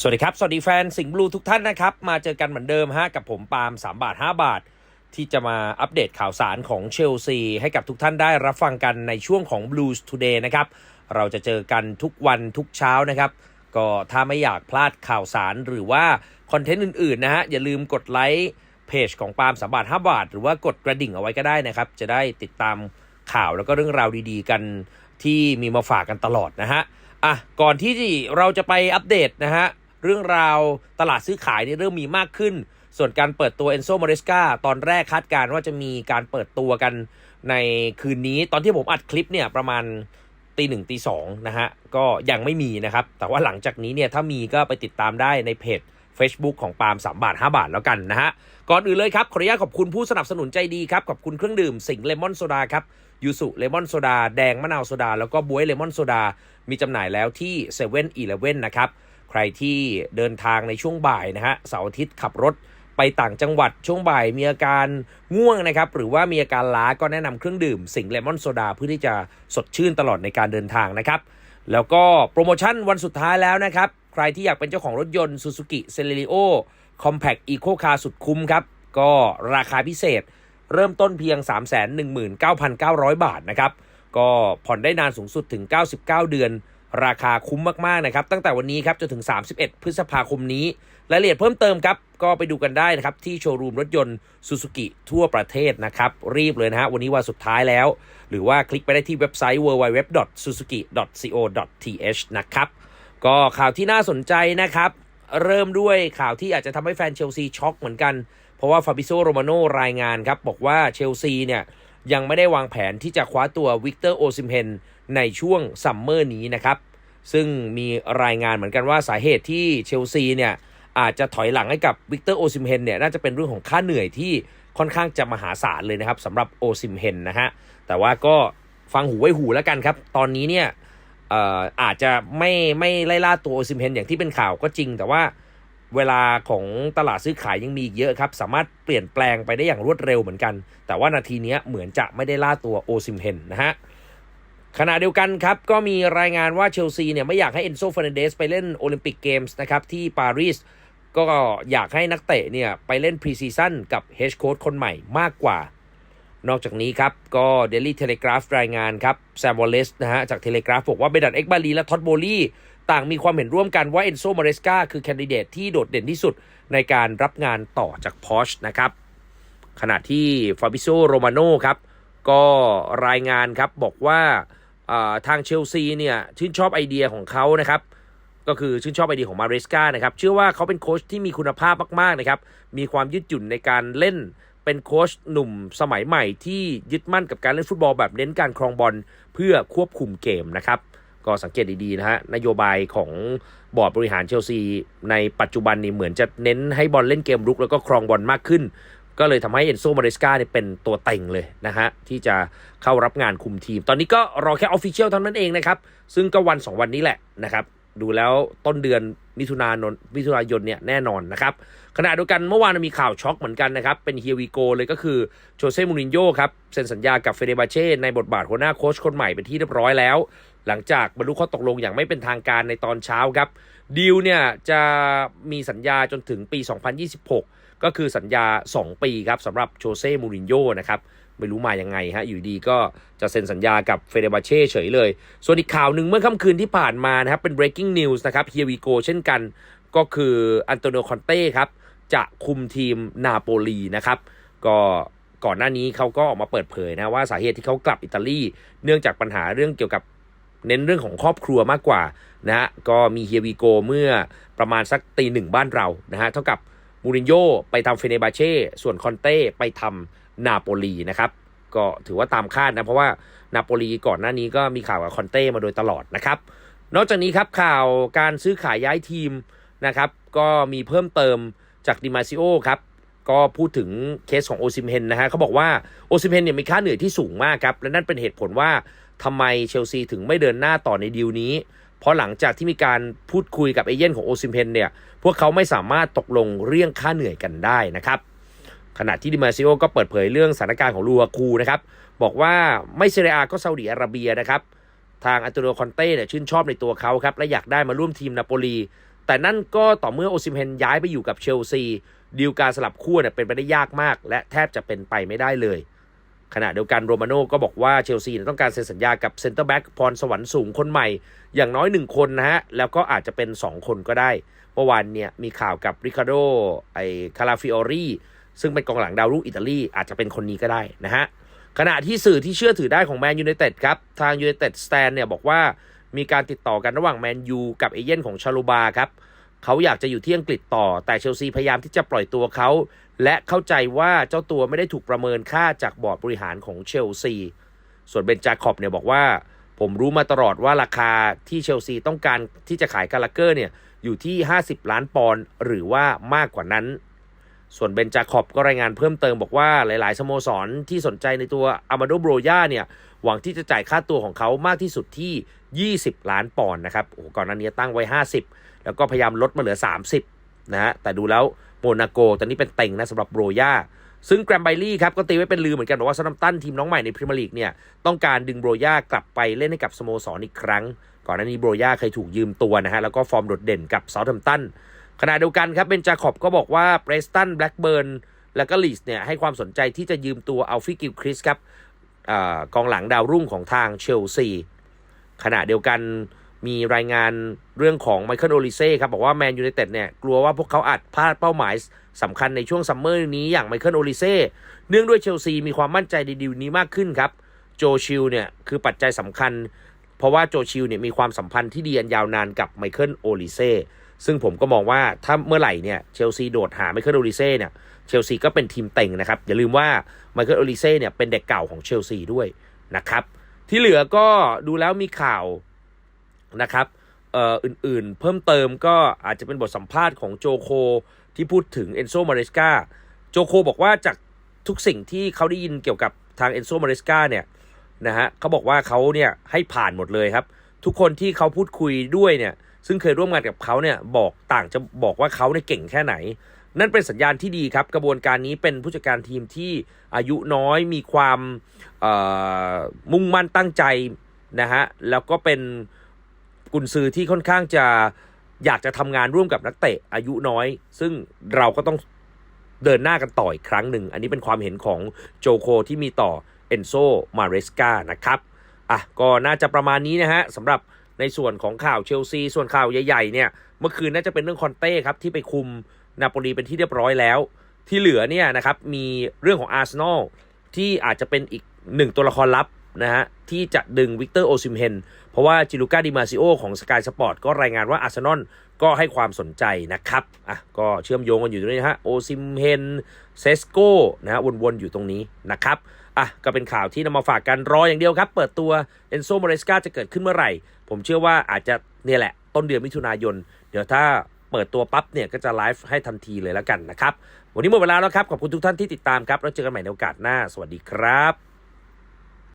สวัสดีครับ สวัสดีแฟนสิงห์บลูทุกท่านนะครับ มาเจอกันเหมือนเดิมฮะกับผมปาล์ม3 บาท 5 บาท ที่จะมาอัปเดตข่าวสารของเชลซี ให้กับทุกท่านได้รับฟังกันในช่วงของ Blues Today นะครับ เราจะเจอกันทุกวันทุกเช้านะครับ ก็ถ้าไม่อยากพลาดข่าวสารหรือว่าคอนเทนต์อื่นๆนะฮะ อย่าลืมกดไลค์เพจของปาล์มสามบาท 5 บาท หรือว่ากดกระดิ่งเอาไว้ก็ได้นะครับ จะได้ติดตามข่าวแล้วก็เรื่องราวดีๆ กันที่มีมาฝากกันตลอดนะฮะอะก่อนที่เราจะไปอัปเดตนะฮะ เรื่องราวตลาดซื้อขายนี่เริ่มมีมากขึ้น ส่วนการเปิดตัวเอนโซมาริสกาตอนแรกคาดการณ์ว่าจะมีการเปิดตัวกันในคืนนี้ ตอนที่ผมอัดคลิปเนี่ยประมาณตีหนึ่งตีสองนะฮะ ก็ยังไม่มีนะครับ แต่ว่าหลังจากนี้เนี่ยถ้ามีก็ไปติดตามได้ในเพจ Facebook ของปาล์ม3บาท 5 บาทแล้วกันนะฮะ ก่อนอื่นเลยครับขออนุญาตขอบคุณผู้สนับสนุนใจดีครับ ขอบคุณเครื่องดื่มสิงเลมอนโซดาครับยูสุเลมอนโซดาแดงมะนาวโซดา แล้วก็บวยเลมอนโซดา มีจำหน่ายแล้วที่7 e เ e ่ e อีเลนะครับ ใครที่เดินทางในช่วงบ่ายนะฮะเสาร์อาทิตย์ขับรถไปต่างจังหวัดช่วงบ่ายมีอาการง่วงนะครับ หรือว่ามีอาการล้าก็แนะนำเครื่องดื่ม สิงเลมอนโซดาเพื่อที่จะสดชื่นตลอดในการเดินทางนะครับ แล้วก็โปรโมชั่นวันสุดท้ายแล้วนะครับ ใครที่อยากเป็นเจ้าของรถยนต์ Suzuki c e l e r i o Compact Eco Car สุดคุ้มครับ ก็ราคาพิเศษเริ่มต้นเพียง 319,900 บาทนะครับ ก็ผ่อนได้นานสูงสุดถึง 99 เดือน ราคาคุ้มมากๆนะครับ ตั้งแต่วันนี้ครับจนถึง 31 พฤษภาคมนี้รายละเอียดเพิ่มเติมครับ ก็ไปดูกันได้นะครับ ที่โชว์รูมรถยนต์ Suzuki ทั่วประเทศนะครับ รีบเลยนะฮะ วันนี้วันสุดท้ายแล้ว หรือว่าคลิกไปได้ที่เว็บไซต์ www.suzuki.co.th นะครับ ก็ข่าวที่น่าสนใจนะครับ เริ่มด้วยข่าวที่อาจจะทำให้แฟนเชลซีช็อกเหมือนกัน เพราะว่าฟาบิโซโรมาโนรายงานครับบอกว่าเชลซีเนี่ย ยังไม่ได้วางแผนที่จะคว้าตัววิกเตอร์โอซิมเฮนในช่วงซัมเมอร์นี้นะครับ ซึ่งมีรายงานเหมือนกันว่าสาเหตุที่เชลซีเนี่ยอาจจะถอยหลังให้กับวิกเตอร์โอซิมเฮนเนี่ยน่าจะเป็นเรื่องของค่าเหนื่อยที่ค่อนข้างจะมหาศาลเลยนะครับสำหรับโอซิมเฮนนะฮะแต่ว่าก็ฟังหูไว้หูแล้วกันครับ ตอนนี้เนี่ยเอ่ออาจจะไม่ไม่ไล่ล่าตัวโอซิมเฮนอย่างที่เป็นข่าวก็จริง แต่ว่า เวลาของตลาดซื้อขายยังมีอีกเยอะครับ สามารถเปลี่ยนแปลงไปได้อย่างรวดเร็วเหมือนกัน แต่ว่านาทีนี้เหมือนจะไม่ได้ล่าตัวโอซิมเฮนนะฮะขณะเดียวกันครับ ก็มีรายงานว่าเชลซีเนี่ยไม่อยากให้เอนโซฟ r นเดสไปเล่นโอลิมปิกเกมส์นะครับที่ปารีสก็อยากให้นักเตะเนี่ยไปเล่นพรีซีซั่นกับเฮดโค้ชคนใหม่มากกว่า นอกจากนี้ครับ ก็เดลี่เทเลกราฟรายงานครับแซมวอลเลสนะฮะจากเทเลกราฟบอกว่าเบดันเอ็กบาลีและท็อตโบลี ต่างมีความเห็นร่วมกันว่าเอนโซมาเรสกาคือแคนดิเดตที่โดดเด่นที่สุดในการรับงานต่อจากพอชนะครับ ขณะที่ฟาบิโซโรมาโนครับ ก็รายงานครับบอกว่าทางเชลซีเนี่ยชื่นชอบไอเดียของเขานะครับ ก็คือชื่นชอบไอเดียของมาเรสกานะครับ เชื่อว่าเขาเป็นโค้ชที่มีคุณภาพมากๆนะครับ มีความยืดหยุ่นในการเล่นเป็นโค้ชหนุ่มสมัยใหม่ที่ยึดมั่นกับการเล่นฟุตบอลแบบเน้นการครองบอลเพื่อควบคุมเกมนะครับ ก็สังเกตดีๆนะฮะนโยบายของบอร์ดบริหารเชลซี ในปัจจุบันนี้เหมือนจะเน้นให้บอลเล่นเกมรุกแล้วก็ครองบอลมากขึ้น ก็เลยทำให้เอนโซมาเรสกาเนี่ยเป็นตัวเต็งเลยนะฮะ ที่จะเข้ารับงานคุมทีม ตอนนี้ก็รอแค่ออฟฟิเชียลเท่านั้นเองนะครับ ซึ่งก็วัน 2 วันนี้แหละนะครับ ดูแล้วต้นเดือนมิถุนายนมิถุนายนเนี่ยแน่นอนนะครับ ขณะเดียวกันเมื่อวานมีข่าวช็อกเหมือนกันนะครับ เป็นเฮียวีโกเลยก็คือโจเซ่มูรินโญ่ครับเซ็นสัญญากับเฟเดบาเช่ในบทบาทหัวหน้าโค้ชคนใหม่เป็นที่เรียบร้อยแล้ว หลังจากบรรลุข้อตกลงอย่างไม่เป็นทางการในตอนเช้าครับดีลเนี่ยจะมีสัญญาจนถึงปี 2026 ก็คือสัญญา 2 ปีครับสำหรับโจเซ่มูรินโญ่นะครับ ไม่รู้มายังไงฮะอยู่ดีก็จะเซ็นสัญญากับเฟเดบาเช่เฉยเลย ส่วนอีกข่าวหนึ่งเมื่อค่ำคืนที่ผ่านมานะครับเป็น breaking news นะครับเฮียวีโกเช่นกัน ก็คืออันโตนิโอคอนเต้ครับจะคุมทีมนาโปลีนะครับ ก็ก่อนหน้านี้เขาก็ออกมาเปิดเผยนะว่าสาเหตุที่เขากลับอิตาลีเนื่องจากปัญหาเรื่องเกี่ยวกับเน้นเรื่องของครอบครัวมากกว่านะฮะก็มีเฮียวีโกเมื่อประมาณสักตีหนึ่งบ้านเรานะฮะเท่ากับมูรินโญ่ไปทำเฟเนบาเช่ส่วนคอนเต้ไปทำ นาโปลีนะครับก็ถือว่าตามคาดนะ เพราะว่านาโปลีก่อนหน้านี้ก็มีข่าวกับคอนเต้มาโดยตลอดนะครับ นอกจากนี้ครับข่าวการซื้อขายย้ายทีมนะครับ ก็มีเพิ่มเติมจากดิมาซิโอครับก็พูดถึงเคสของโอซิมเฮนนะฮะเขาบอกว่าโอซิมเฮนเนี่ยมีค่าเหนื่อยที่สูงมากครับ และนั่นเป็นเหตุผลว่าทำไมเชลซีถึงไม่เดินหน้าต่อในดีลนี้ เพราะหลังจากที่มีการพูดคุยกับเอเย่นของโอซิมเฮนเนี่ยพวกเขาไม่สามารถตกลงเรื่องค่าเหนื่อยกันได้นะครับ ขณะที่ดิมาซิโอก็เปิดเผยเรื่องสถานการณ์ของลูอาคูนะครับ บอกว่าไม่เซเรียก็ซาอุดิอาระเบียนะครับ ทางอันโตนิโอคอนเต้เนี่ยชื่นชอบในตัวเขาครับ และอยากได้มาร่วมทีมนาโปลี แต่นั่นก็ต่อเมื่อโอซิมเฮนย้ายไปอยู่กับเชลซีดีลการสลับคู่เนี่ยเป็นไปได้ยากมาก และแทบจะเป็นไปไม่ได้เลย ขณะเดียวกันโรมาโน่ก็บอกว่าเชลซีต้องการเซ็นสัญญากับเซนเตอร์แบ็กพรสวรรค์สูงคนใหม่ อย่างน้อยหนึ่งคนนะฮะแล้วก็อาจจะเป็น 2 คนก็ได้เมื่อวานเนี่ยมีข่าวกับริคาร์โดไอคาราฟิออรี ซึ่งเป็นกองหลังดาวรุ่งอิตาลีอาจจะเป็นคนนี้ก็ได้นะฮะขณะที่สื่อที่เชื่อถือได้ของแมนยูไนเต็ดครับ ทางยูไนเต็ดสแตนเนี่ยบอกว่ามีการติดต่อกันระหว่างแมนยูกับเอเย่นของชาลูบาครับเขาอยากจะอยู่ที่อังกฤษต่อ แต่เชลซีพยายามที่จะปล่อยตัวเขา และเข้าใจว่าเจ้าตัวไม่ได้ถูกประเมินค่าจากบอร์ดบริหารของเชลซี ส่วนเบนจาคอบเนี่ยบอกว่า ผมรู้มาตลอดว่าราคาที่เชลซีต้องการที่จะขายกาลาเกอร์เนี่ยอยู่ที่ 50 ล้านปอนด์หรือว่ามากกว่านั้น ส่วนเบนจาคอบก็รายงานเพิ่มเติมบอกว่าหลาย ๆ สโมสรที่สนใจในตัวอามาโดโบรยาเนี่ยหวังที่จะจ่ายค่าตัวของเขามากที่สุดที่ 20 ล้านปอนด์นะครับโอ้ก่อนหน้านี้ตั้งไว้ 50 แล้วก็พยายามลดมาเหลือ 30 นะฮะแต่ดูแล้วโมนาโกตอนนี้เป็นเต็งนะสำหรับโบรยาซึ่งแกรมไบลี่ครับก็ตีไว้เป็นลือเหมือนกันบอกว่าซานัมตันทีมน้องใหม่ในพรีเมียร์ลีกเนี่ยต้องการดึงโบรยากลับไปเล่นให้กับสโมสรอีกครั้ง ก่อนหน้านี้โบรยาเคยถูกยืมตัวนะฮะแล้วก็ฟอร์มโดดเด่นกับเซาท์แฮมป์ตัน ขณะเดียวกันครับเบนจาคอบก็บอกว่าเบรสตันแบล็กเบิร์นและก็ลีสเนี่ยให้ความสนใจที่จะยืมตัวอัลฟี่กิลคริสครับอกองหลังดาวรุ่งของทางเชลซีขณะเดียวกันมีรายงานเรื่องของไมเคิลโอลิเซ่ครับบอกว่าแมนยูไนเต็ดเนี่ยกลัวว่าพวกเขาอาจพลาดเป้าหมายสำคัญในช่วงซัมเมอร์นี้อย่างไมเคิลโอลิเซ่เนื่องด้วยเชลซีมีความมั่นใจในดีลนี้มากขึ้นครับโจชิลเนี่ยคือปัจจัยสำคัญ เพราะว่าโจชิลเนี่ยมีความสัมพันธ์ที่ดีอันยาวนานกับไมเคิลโอลิเซ่ ซึ่งผมก็มองว่าถ้าเมื่อไหร่เนี่ยเชลซีโดดหาไมเคิลโอลิเซ่เนี่ยเชลซีก็เป็นทีมเต็งนะครับ อย่าลืมว่าไมเคิลโอลิเซ่เนี่ยเป็นเด็กเก่าของเชลซีด้วยนะครับ ที่เหลือก็ดูแล้วมีข่าวนะครับเอ่ออื่นๆ เพิ่มเติมก็อาจจะเป็นบทสัมภาษณ์ของโจโคที่พูดถึงเอนโซมาเรสกาโจโคบอกว่าจากทุกสิ่งที่เขาได้ยินเกี่ยวกับทางเอนโซมาเรสกาเนี่ยนะฮะเขาบอกว่าเขาเนี่ยให้ผ่านหมดเลยครับ ทุกคนที่เขาพูดคุยด้วยเนี่ย ซึ่งเคยร่วมงานกับเขาเนี่ยบอกต่างจะบอกว่าเขาเนี่ยเก่งแค่ไหน นั่นเป็นสัญญาณที่ดีครับ กระบวนการนี้เป็นผู้จัดการทีมที่อายุน้อยมีความมุ่งมั่นตั้งใจนะฮะแล้วก็เป็นกุนซือที่ค่อนข้างจะอยากจะทำงานร่วมกับนักเตะอายุน้อย ซึ่งเราก็ต้องเดินหน้ากันต่ออีกครั้งหนึ่ง อันนี้เป็นความเห็นของโจโคที่มีต่อเอนโซมาเรสกานะครับ อะ ก็น่าจะประมาณนี้นะฮะสำหรับ ในส่วนของข่าวเชลซี ส่วนข่าวใหญ่ๆเนี่ยเมื่อคืนน่าจะเป็นเรื่องคอนเต้ครับที่ไปคุมนาโปลีเป็นที่เรียบร้อยแล้ว ที่เหลือเนี่ยนะครับมีเรื่องของอาร์เซนอลที่อาจจะเป็นอีกหนึ่งตัวละครลับนะฮะที่จะดึงวิกเตอร์โอซิมเฮนเพราะว่าจิลูก้าดิมาซิโอของสกายสปอร์ตก็รายงานว่าอาร์เซนอลก็ให้ความสนใจนะครับอะก็เชื่อมโยงกันอยู่ตรงนี้นะฮะโอซิมเฮนเซสโกนะฮะวนๆอยู่ตรงนี้นะครับ อะก็เป็นข่าวที่นำมาฝากกันรออย่างเดียวครับ เปิดตัวเอนโซมอริสกาจะเกิดขึ้นเมื่อไหร่ ผมเชื่อว่าอาจจะเนี่ยแหละ ต้นเดือนมิถุนายน เดี๋ยวถ้าเปิดตัวปั๊บเนี่ยก็จะไลฟ์ให้ทันทีเลยแล้วกันนะครับ วันนี้หมดเวลาแล้วครับ ขอบคุณทุกท่านที่ติดตามครับ แล้วเจอกันใหม่ในโอกาสหน้า สวัสดีครับ